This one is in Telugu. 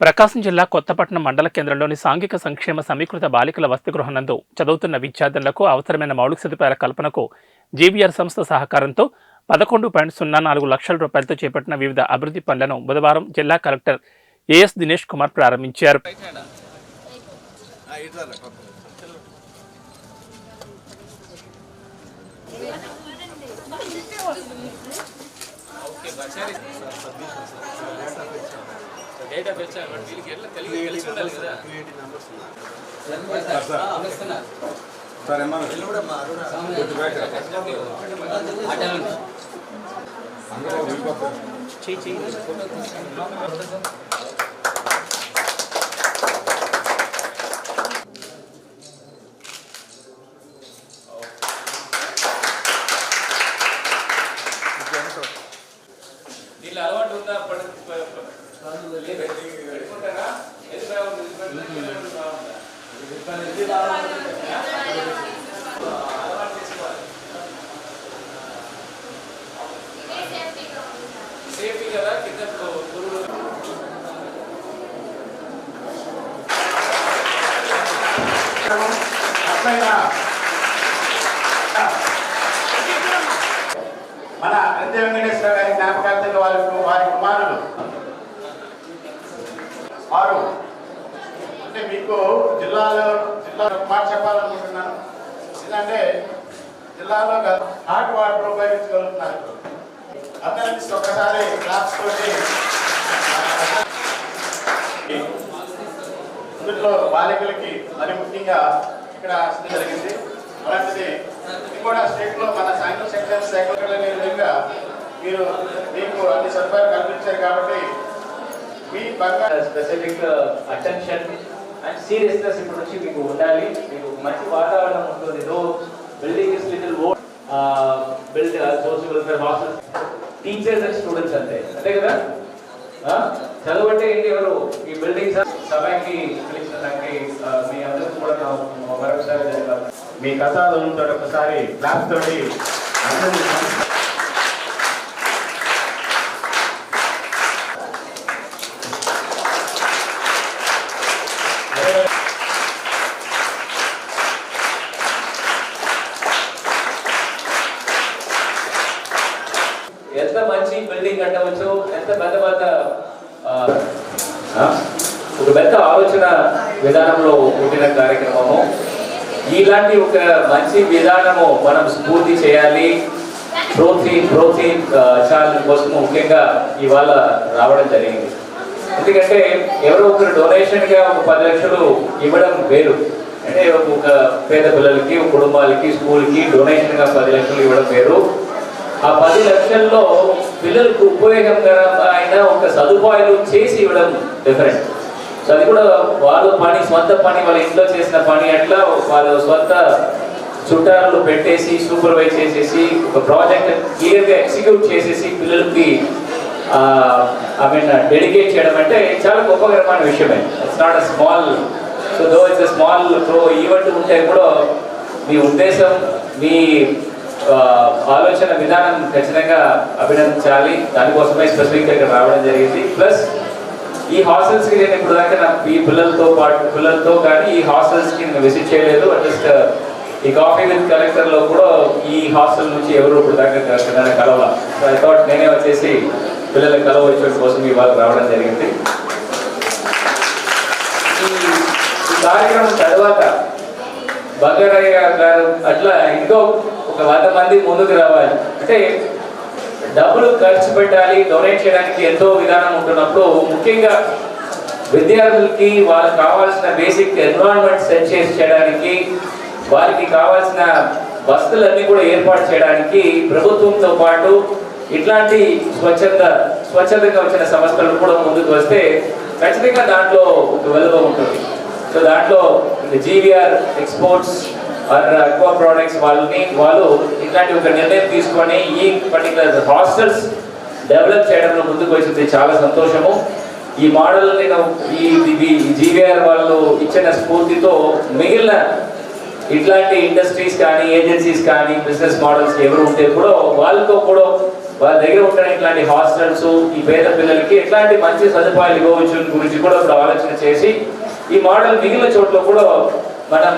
ప్రకాశం జిల్లా కొత్తపట్నం మండల కేంద్రంలోని సాంఘిక సంక్షేమ సమీకృత బాలికల వసతిగృహనందు చదువుతున్న విద్యార్థులకు అవసరమైన మౌలిక సదుపాయాల కల్పనకు జీవీఆర్ సంస్థ సహకారంతో పదకొండు పాయింట్ సున్నా నాలుగు లక్షల రూపాయలతో చేపట్టిన వివిధ అభివృద్ధి పనులను బుధవారం జిల్లా కలెక్టర్ ఏఎస్ దినేష్ కుమార్ ప్రారంభించారు. సరే వెళ్ళిపోతారు దీనిలో అలవాటు ఉందా? పడ- ప- ప- లేదా? పెట్టుకుంటారా? ఎది బాగుంది? ఇది పెట్టుకుంటే ఇది బాగుందా? అలవాటు చేసుకోవాలి. సేఫ్టీ కదా కింద పు- పురుగులు మన అంత్య వెంకటేశ్వర గారి జ్ఞాపకార్థంగా వారి వారి వారు. అంటే మీకు జిల్లాలో జిల్లా మాట చెప్పాలనుకుంటున్నాను. ఎందుకంటే జిల్లాలో హాట్ వాటర్ ఉపయోగించగలుగుతున్నారు అందరికీ ఒక్కసారి క్లాస్ తోటి ఇందులో బాలికలకి మరి ముఖ్యంగా ఇక్కడ జరిగింది అలాంటిది ఇది కూడా స్టేట్లో మన సైన్స్ సెక్షన్ శాఖ విధంగా మీరు మీకు అన్ని సదుపాయాలు కల్పించారు కాబట్టి మీ బంగారు స్పెసిఫిక్ అటెన్షన్ అండ్ సీరియస్నెస్ ఇప్పటి నుంచి మీకు ఉండాలి. మీకు మంచి వాతావరణం ఉంటుంది. No building is little old build social welfare hostel teachers and students అంతే. అంతే కదా? Uh, చదువు అంటే ఏంటి ఎవరు? ఈ బిల్డింగ్స్ సభకి పిలిచినకి uh, మీ అందరికీ కూడా మరొకసారి మీ మీ కథాదంతో ఒకసారి. క్లాస్ తోటి అందరినీ ఎంత మంచి బిల్డింగ్ కట్టవచ్చు ఎంత పెద్ద పెద్ద ఒక పెద్ద ఆలోచన విధానంలో పుట్టిన కార్యక్రమము. ఇలాంటి ఒక మంచి విధానము మనం స్ఫూర్తి చేయాలి. ప్రోటీన్ ప్రోటీన్ ఛానల్ కోసం ముఖ్యంగా ఇవాళ రావడం జరిగింది. ఎందుకంటే ఎవరో ఒకరు డొనేషన్గా ఒక పది లక్షలు ఇవ్వడం వేరు. అంటే ఒక పేద పిల్లలకి కుటుంబాలకి స్కూల్కి డొనేషన్గా పది లక్షలు ఇవ్వడం వేరు. ఆ పది లక్షల్లో పిల్లలకు ఉపయోగకరమైన ఒక సదుపాయాలు చేసి ఇవ్వడం డిఫరెంట్ సో అది కూడా వాళ్ళ పని స్వంత పని వాళ్ళ ఇంట్లో చేసిన పని అట్లా వాళ్ళ సొంత చుట్టాలు పెట్టేసి సూపర్వైజ్ చేసేసి ఒక ప్రాజెక్ట్ క్లియర్గా ఎగ్జిక్యూట్ చేసేసి పిల్లలకి ఐ మీన్ డెడికేట్ చేయడం అంటే చాలా గొప్పకరమైన విషయమే. It's not a small so though it's small pro event ఉంటే కూడా మీ ఉద్దేశం మీ ఆలోచన విధానం ఖచ్చితంగా అభినందించాలి. దానికోసమే స్పెసిఫిక్గా ఇక్కడ రావడం జరిగింది. ప్లస్ ఈ హాస్టల్స్కి నేను ఇప్పుడు దాకా నా ఈ పిల్లలతో పాటు పిల్లలతో కానీ ఈ హాస్టల్స్కి నేను విజిట్ చేయలేదు. జస్ట్ uh, ఈ కాఫీ విత్ కలెక్టర్లో కూడా ఈ హాస్టల్ నుంచి ఎవరు ఇప్పుడు దాకా నన్ను కలవాల. సో ఐ థాట్ నేనే వచ్చేసి పిల్లలకు కలవచ్చు కోసం ఇవాళ రావడం జరిగింది. ఈ కార్యక్రమం తర్వాత బంగారయ్య గారు అట్లా ఇంకో ఒక వంద మంది ముందుకు రావాలి. అంటే డబ్బులు ఖర్చు పెట్టాలి డొనేట్ చేయడానికి ఎంతో విధానం ఉంటున్నప్పుడు ముఖ్యంగా విద్యార్థులకి వాళ్ళకి కావాల్సిన బేసిక్ ఎన్విరాన్మెంట్ సెట్ చేసి చేయడానికి వారికి కావాల్సిన వసతులన్నీ కూడా ఏర్పాటు చేయడానికి ప్రభుత్వంతో పాటు ఇట్లాంటి స్వచ్ఛంద స్వచ్ఛందంగా వచ్చిన సంస్థలు కూడా ముందుకు వస్తే ఖచ్చితంగా దాంట్లో ఒక వెలువ ఉంటుంది. సో దాంట్లో GVR exports or aqua products వాళ్ళని వాళ్ళు ఇట్లాంటి ఒక నిర్ణయం తీసుకొని ఈ పర్టికులర్ హాస్టల్స్ డెవలప్ చేయడంలో ముందుకు వచ్చింది చాలా సంతోషము. ఈ మోడల్ ఈ జీవీఆర్ వాళ్ళు ఇచ్చిన స్ఫూర్తితో మిగిలిన ఇట్లాంటి ఇండస్ట్రీస్ కానీ ఏజెన్సీస్ కానీ బిజినెస్ మోడల్స్ ఎవరు ఉంటే కూడా వాళ్ళతో కూడా వాళ్ళ దగ్గర ఉంటున్న ఇట్లాంటి హాస్టల్స్ ఈ పేద పిల్లలకి ఎట్లాంటి మంచి సదుపాయాలు ఇవ్వవచ్చు గురించి కూడా ఇప్పుడు ఆలోచన చేసి ఈ మోడల్ మిగిలిన చోట్ల కూడా మనం